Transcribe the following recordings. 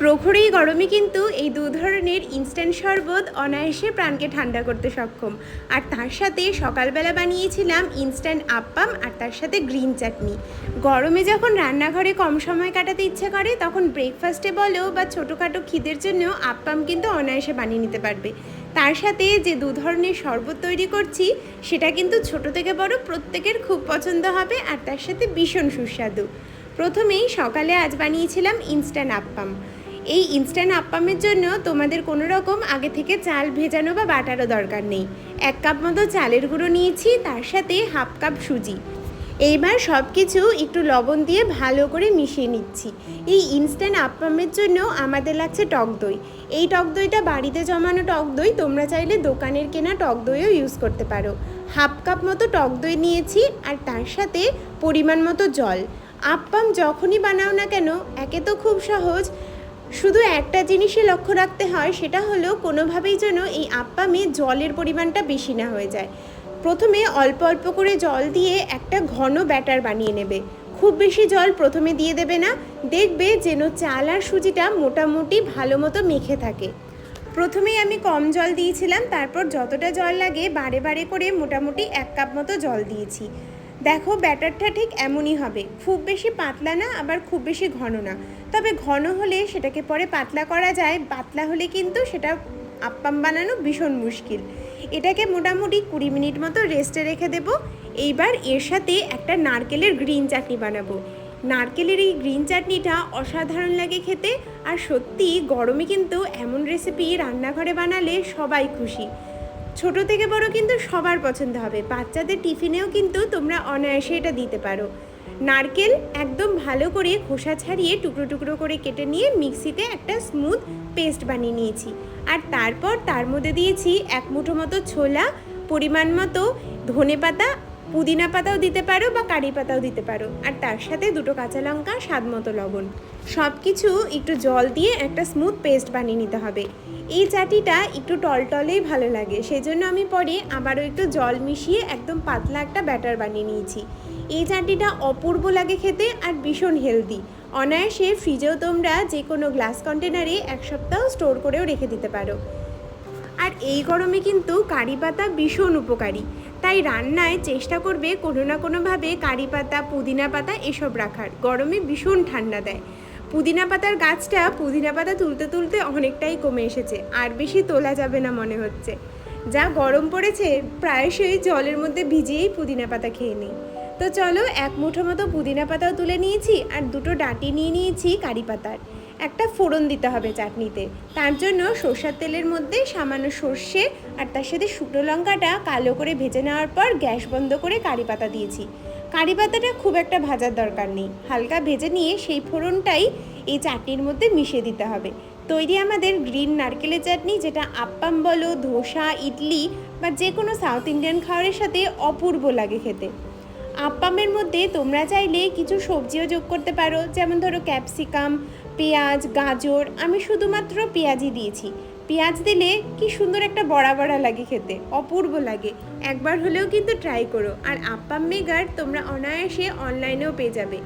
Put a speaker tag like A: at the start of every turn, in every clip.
A: প্রখর গরমে কিন্তু এই দু ধরনের ইনস্ট্যান্ট শরবত অনায়াসে প্রাণকে ঠান্ডা করতে সক্ষম। আর তার সাথে সকালবেলা বানিয়েছিলাম ইনস্ট্যান্ট আপ্পাম আর তার সাথে গ্রিন চাটনি গরমে যখন রান্নাঘরে কম সময় কাটাতে ইচ্ছে করে, তখন ব্রেকফাস্টে বলো বা ছোটোখাটো খিদের জন্য আপ্পাম কিন্তু অনায়াসে বানিয়ে নিতে পারবে। তার সাথে যে দু ধরনের শরবত তৈরি করছি, সেটা কিন্তু ছোট থেকে বড় প্রত্যেকের খুব পছন্দ হবে আর তার সাথে ভীষণ সুস্বাদু। প্রথমেই সকালে আজ বানিয়েছিলাম ইনস্ট্যান্ট আপ্পাম এই ইনস্ট্যান্ট আপ্পামের জন্য তোমাদের কোনো রকম আগে থেকে চাল ভেজানো বা বাটারও দরকার নেই। এক কাপ মতো চালের গুঁড়ো নিয়েছি, তার সাথে হাফ কাপ সুজি। এইবার সব কিছু একটু লবণ দিয়ে ভালো করে মিশিয়ে নিচ্ছি। এই ইনস্ট্যান্ট আপ্পামের জন্য আমাদের লাগছে টক দই। এই টক দইটা বাড়িতে জমানো টক দই, তোমরা চাইলে দোকানের কেনা টক দইও ইউজ করতে পারো। হাফ কাপ মতো টক দই নিয়েছি, আর তার সাথে পরিমাণ মতো জল। আপ্পাম যখনই বানাও না কেন, একে তো খুব সহজ শুধু একটা জিনিসে লক্ষ্য রাখতে হয়, সেটা হলো কোনোভাবেই যেন এই আপ্পামে জলের পরিমাণটা বেশি না হয়ে যায়। প্রথমে অল্প অল্প করে জল দিয়ে একটা ঘন ব্যাটার বানিয়ে নেবে। খুব বেশি জল প্রথমে দিয়ে দেবে না, দেখবে যেন চাল আর সুজিটা মোটামুটি ভালো মতো মেখে থাকে। প্রথমেই আমি কম জল দিয়েছিলাম, তারপর যতটা জল লাগে বারে বারে করে মোটামুটি এক কাপ মতো জল দিয়েছি। দেখো ব্যাটারটা ঠিক এমনই হবে। খুব বেশি পাতলা না, আবার খুব বেশি ঘন না। তবে ঘন হলে সেটাকে পরে পাতলা করা যায়, পাতলা হলে কিন্তু সেটা আপ্পাম বানানো ভীষণ মুশকিল। এটাকে মোটামুটি কুড়ি মিনিট মতো রেস্টে রেখে দেবো। এইবার এর সাথে একটা নারকেলের গ্রিন চাটনি বানাবো। নারকেলের এই গ্রিন চাটনিটা অসাধারণ লাগে খেতে, আর সত্যি গরমে কিন্তু এমন রেসিপি রান্নাঘরে বানালে সবাই খুশি। ছোট থেকে বড় কিন্তু সবার পছন্দ হবে। বাচ্চাদের টিফিনেও কিন্তু তোমরা অনায়াসে এটা দিতে পারো। নারকেল একদম ভালো করে খোসা ছাড়িয়ে টুকরো টুকরো করে কেটে নিয়ে মিক্সিতে একটা স্মুথ পেস্ট বানিয়ে নিয়েছি। আর তারপর তার মধ্যে দিয়েছি এক মুঠো মতো ছোলা, পরিমাণ মতো ধনে পাতা পুদিনা পাতাও দিতে পারো বা কারি পাতাও দিতে পারো। আর তার সাথে দুটো কাঁচা লঙ্কা, স্বাদ মতো লবণ। সব কিছু একটু জল দিয়ে একটা স্মুথ পেস্ট বানিয়ে নিতে হবে। এই চাটিটা একটু টলটলেই ভালো লাগে। সেই জন্য আমি পরে আবারও একটু জল মিশিয়ে একদম পাতলা একটা ব্যাটার বানিয়ে নিয়েছি। এই চাটিটা অপূর্ব লাগে খেতে আর ভীষণ হেলদি অনায়াসে ফ্রিজেও তোমরা যে কোনো গ্লাস কন্টেনারে এক সপ্তাহ স্টোর করেও রেখে দিতে পারো। আর এই গরমে কিন্তু কারি পাতা ভীষণ উপকারী। তাই রান্নায় চেষ্টা করবে কোনো না কোনোভাবে কারি পাতা, পুদিনা পাতা এসব রাখার। গরমে ভীষণ ঠান্ডা দেয়। পুদিনা পাতার গাছটা পুদিনা পাতা তুলতে তুলতে অনেকটাই কমে এসেছে, আর বেশি তোলা যাবে না মনে হচ্ছে। যা গরম পড়েছে, প্রায়শই জলের মধ্যে ভিজিয়েই পুদিনা পাতা খেয়ে নিই। তো চলো, এক মুঠো মতো পুদিনা পাতাও তুলে নিয়েছি, আর দুটো ডাঁটি নিয়ে নিয়েছি কারি পাতার। একটা ফোড়ন দিতে হবে চাটনিতে। তার জন্য সর্ষার তেলের মধ্যে সামান্য সর্ষে আর তার সাথে শুকনো লঙ্কাটা কালো করে ভেজে নেওয়ার পর গ্যাস বন্ধ করে কারি পাতা দিয়েছি। কারি পাতাটা খুব একটা ভাজার দরকার নেই। হালকা ভেজে নিয়ে সেই ফোড়নটাই এই চাটনির মধ্যে মিশিয়ে দিতে হবে। তৈরি আমাদের গ্রিন নারকেলের চাটনি যেটা আপ্পাম বলো, ধোসা, ইডলি বা যে কোনো সাউথ ইন্ডিয়ান খাবারের সাথে অপূর্ব লাগে খেতে। আপ্পামের মধ্যে তোমরা চাইলে কিছু সবজিও যোগ করতে পারো, যেমন ধরো ক্যাপসিকাম পেঁয়াজ, গাজর, আমি শুধুমাত্র পেঁয়াজই দিয়েছি। পেঁয়াজ দিলে কি সুন্দর একটা বড়া বড়া লাগে খেতে, অপূর্ব লাগে। একবার হলেও কিন্তু ট্রাই করো। আর আপ্পাম মেকার তোমরা অনায়াসে অনলাইনেও পেয়ে যাবে।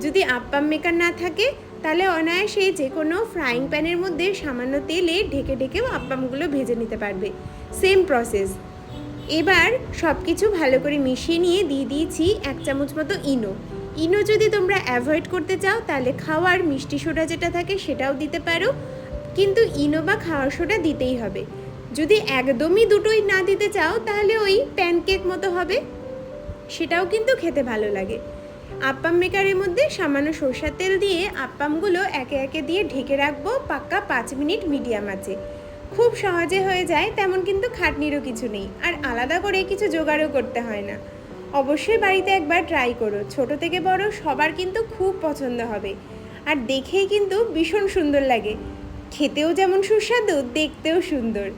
A: যদি আপ্পাম মেকার না থাকে, তাহলে অনায়াসে যে কোনো ফ্রাইং প্যানের মধ্যে সামান্য তেলে ঢেকে ঢেকেও আপ্পামগুলো ভেজে নিতে পারবে। সেম প্রসেস এবার সব কিছু ভালো করে মিশিয়ে নিয়ে দিয়ে দিয়েছি এক চামচ মতো ইনো। ইনো যদি তোমরা অ্যাভয়েড করতে চাও, তাহলে খাওয়ার মিষ্টি সোডা যেটা থাকে সেটাও দিতে পারো। কিন্তু ইনো বা খাওয়ার সোডা দিতেই হবে। যদি একদমই দুটোই না দিতে চাও, তাহলে ওই প্যানকেক মতো হবে। সেটাও কিন্তু খেতে ভালো লাগে। আপ্পাম মেকারের মধ্যে সামান্য সরষার তেল দিয়ে আপ্পামগুলো একে একে দিয়ে ঢেকে রাখব। পাক্কা পাঁচ মিনিট মিডিয়াম আছে। খুব সহজে হয়ে যায়, তেমন কিন্তু খাটনিরও কিছু নেই। আর আলাদা করে কিছু জোগাড়ও করতে হয় না। অবশ্যই বাড়িতে একবার ট্রাই করো। ছোট থেকে বড় সবার কিন্তু খুব পছন্দ হবে। আর দেখেই কিন্তু ভীষণ সুন্দর লাগে। খেতেও যেমন সুস্বাদু, দেখতেও সুন্দর।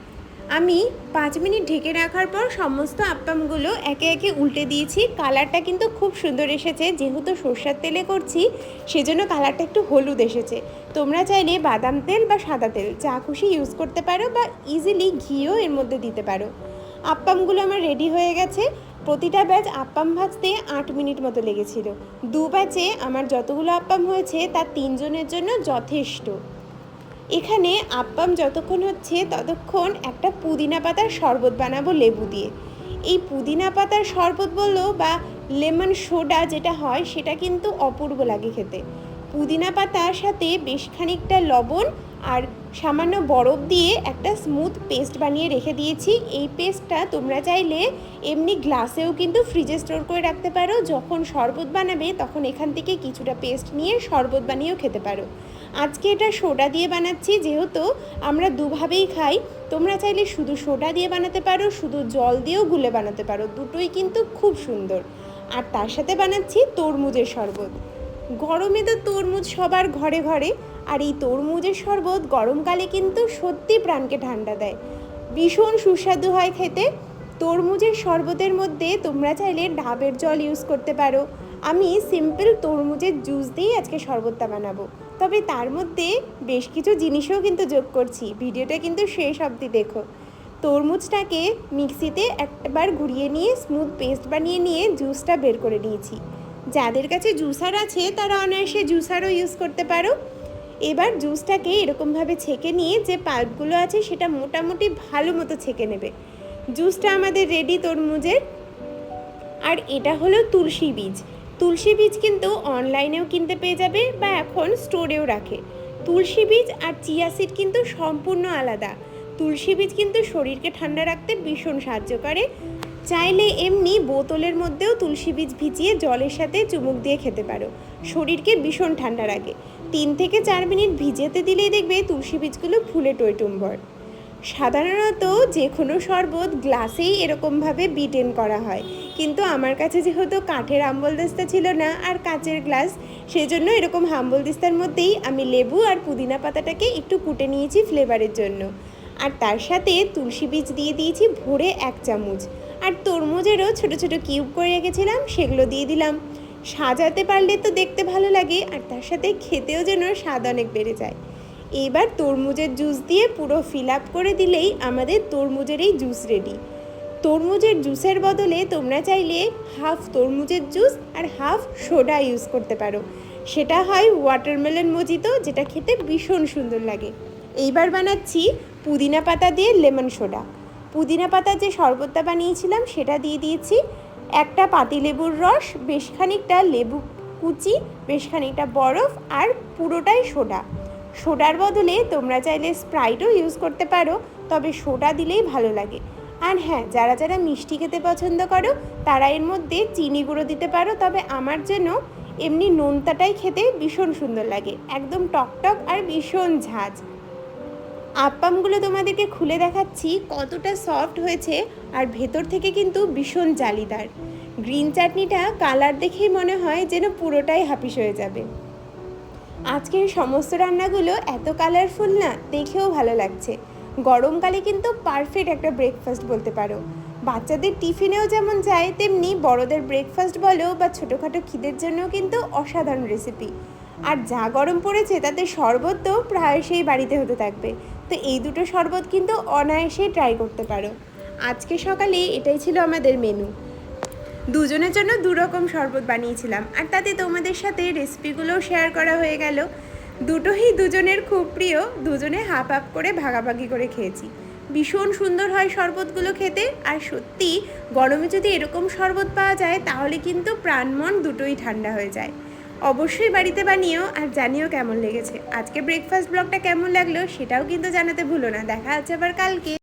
A: আমি পাঁচ মিনিট ঢেকে রাখার পর সমস্ত আপ্পামগুলো একে একে উল্টে দিয়েছি। কালারটা কিন্তু খুব সুন্দর এসেছে। যেহেতু সর্ষার তেলে করছি, সেজন্য কালারটা একটু হলুদ এসেছে। তোমরা চাইলে বাদাম তেল বা সাদা তেল, যা খুশি ইউজ করতে পারো বা ইজিলি ঘিও এর মধ্যে দিতে পারো। আপ্পামগুলো আমার রেডি হয়ে গেছে। প্রতিটা ব্যাচ আপ্পাম ভাজতে আট মিনিট মতো লেগেছিল। দু ব্যাচে আমার যতগুলো আপ্পাম হয়েছে, তা তিনজনের জন্য যথেষ্ট। এখানে আপ্পাম যতক্ষণ হচ্ছে, ততক্ষণ একটা পুদিনা পাতার শরবত বানাবো লেবু দিয়ে। এই পুদিনা পাতার শরবত বলল বা লেমন সোডা যেটা হয়, সেটা কিন্তু অপূর্ব লাগে খেতে। পুদিনা পাতার সাথে বেশ খানিকটা লবণ আর সামান্য বরফ দিয়ে একটা স্মুথ পেস্ট বানিয়ে রেখে দিয়েছি। এই পেস্টটা তোমরা চাইলে এমনি গ্লাসেও কিন্তু ফ্রিজে স্টোর করে রাখতে পারো। যখন শরবত বানাবে, তখন এখান থেকে কিছুটা পেস্ট নিয়ে শরবত বানিয়েও খেতে পারো। আজকে এটা সোডা দিয়ে বানাচ্ছি, যেহেতু আমরা দুভাবেই খাই। তোমরা চাইলে শুধু সোডা দিয়ে বানাতে পারো, শুধু জল দিয়েও গুলে বানাতে পারো। দুটোই কিন্তু খুব সুন্দর। আর তার সাথে বানাচ্ছি তরমুজের শরবত। গরমে তো তরমুজ সবার ঘরে ঘরে, আর এই তরমুজের শরবত গরমকালে কিন্তু সত্যি প্রাণকে ঠান্ডা দেয়। ভীষণ সুস্বাদু হয় খেতে। তরমুজের শরবতের মধ্যে তোমরা চাইলে ডাবের জল ইউজ করতে পারো। আমি সিম্পল তরমুজের জুস দিয়েই আজকে শরবতটা বানাবো। তবে তার মধ্যে বেশ কিছু জিনিসও কিন্তু যোগ করছি। ভিডিওটা কিন্তু শেষ অবধি দেখো। তরমুজটাকে মিক্সিতে একবার ঘুরিয়ে নিয়ে স্মুথ পেস্ট বানিয়ে নিয়ে জুসটা বের করে নিয়েছি। যাদের কাছে জুসার আছে, তারা অনায়াসে জুসারও ইউজ করতে পারো। এবার জুসটাকে এরকমভাবে ছেঁকে নিয়ে যে পাল্পগুলো আছে, সেটা মোটামুটি ভালো মতো ছেঁকে নেবে। জুসটা আমাদের রেডি তরমুজের। আর এটা হলো তুলসী বীজ। তুলসী বীজ কিন্তু অনলাইনেও কিনতে পেয়ে যাবে বা এখন স্টোরেও রাখে। তুলসী বীজ আর চিয়া সিড কিন্তু সম্পূর্ণ আলাদা। তুলসী বীজ কিন্তু শরীরকে ঠান্ডা রাখতে ভীষণ সাহায্য করে। চাইলে এমনি বোতলের মধ্যেও তুলসী বীজ ভিজিয়ে জলের সাথে চুমুক দিয়ে খেতে পারো। শরীরকে ভীষণ ঠান্ডা রাখে। তিন থেকে চার মিনিট ভিজেতে দিলেই দেখবে তুলসী বীজগুলো ফুলে টইটুম্বর। সাধারণত যে কোনো শরবত গ্লাসেই এরকমভাবে বিটেন করা হয়। কিন্তু আমার কাছে যেহেতু কাঠের আম্বল দিস্তা ছিল না আর কাচের গ্লাস, সেজন্য এরকম হাম্বল দিস্তার মধ্যেই আমি লেবু আর পুদিনা পাতাটাকে একটু কুটে নিয়েছি ফ্লেভারের জন্য। আর তার সাথে তুলসী বীজ দিয়ে দিয়েছি ভরে এক চামচ। আর তরমুজেরও ছোট ছোট কিউব করে রেখেছিলাম, সেগুলো দিয়ে দিলাম। সাজাতে পারলে তো দেখতে ভালো লাগে, আর তার সাথে খেতেও যেন স্বাদ অনেক বেড়ে যায়। এবার তরমুজের জুস দিয়ে পুরো ফিল আপ করে দিলেই আমাদের তরমুজের এই জুস রেডি তরমুজের জুসের বদলে তোমরা চাইলে হাফ তরমুজের জুস আর হাফ সোডা ইউজ করতে পারো। সেটা হয় ওয়াটারমেলন মজিতো, যেটা খেতে ভীষণ সুন্দর লাগে। এইবার বানাচ্ছি পুদিনা পাতা দিয়ে লেমন সোডা। পুদিনা পাতার যে শরবতটা বানিয়েছিলাম, সেটা দিয়ে দিয়েছি একটা পাতিলেবুর রস, বেশ খানিকটা লেবু কুচি, বেশ খানিকটা বরফ আর পুরোটাই সোডা। সোডার বদলে তোমরা চাইলে স্প্রাইটও ইউজ করতে পারো, তবে সোডা দিলেই ভালো লাগে। আর হ্যাঁ যারা যারা মিষ্টি খেতে পছন্দ করো, তারা এর মধ্যে চিনি গুঁড়ো দিতে পারো, তবে আমার জন্য এমনি নোনতাটাই খেতে ভীষণ সুন্দর লাগে। একদম টকটক আর ভীষণ ঝাঁঝ আপ্পামগুলো তোমাদেরকে খুলে দেখাচ্ছি কতটা সফট হয়েছে আর ভেতর থেকে কিন্তু ভীষণ জালিদার। গ্রিন চাটনিটা কালার দেখেই মনে হয় যেন পুরোটাই হাপিস হয়ে যাবে। আজকের সমস্ত রান্নাগুলো এত কালারফুল না, দেখেও ভালো লাগছে। গরমকালে কিন্তু পারফেক্ট একটা ব্রেকফাস্ট বলতে পারো। বাচ্চাদের টিফিনেও যেমন যায়, তেমনি বড়দের ব্রেকফাস্ট বলো বা ছোটোখাটো খিদের জন্যও কিন্তু অসাধারণ রেসিপি আর যা গরম পড়েছে তাতে শরবত তো প্রায়শই বাড়িতে হতে থাকবে। তো এই দুটো শরবত কিন্তু অনায়াসেই ট্রাই করতে পারো। আজকে সকালে এটাই ছিল আমাদের মেনু দুজনের জন্য দু রকম শরবত বানিয়েছিলাম। আর তাতে তোমাদের সাথে রেসিপিগুলোও শেয়ার করা হয়ে গেল। দুটোই দুজনের খুব প্রিয়, দুজনে হাফ হাফ করে ভাগাভাগি করে খেয়েছি। ভীষণ সুন্দর হয় শরবতগুলো খেতে। আর সত্যি, গরমে যদি এরকম শরবত পাওয়া যায়, তাহলে কিন্তু প্রাণ মন দুটোই ঠান্ডা হয়ে যায়। অবশ্যই বাড়িতে বানিও আর জানিও কেমন লেগেছে। আজকে ব্রেকফাস্ট ব্লগটা কেমন লাগল সেটাও কিন্তু জানাতে ভুলো না। দেখা হচ্ছে আবার কালকে।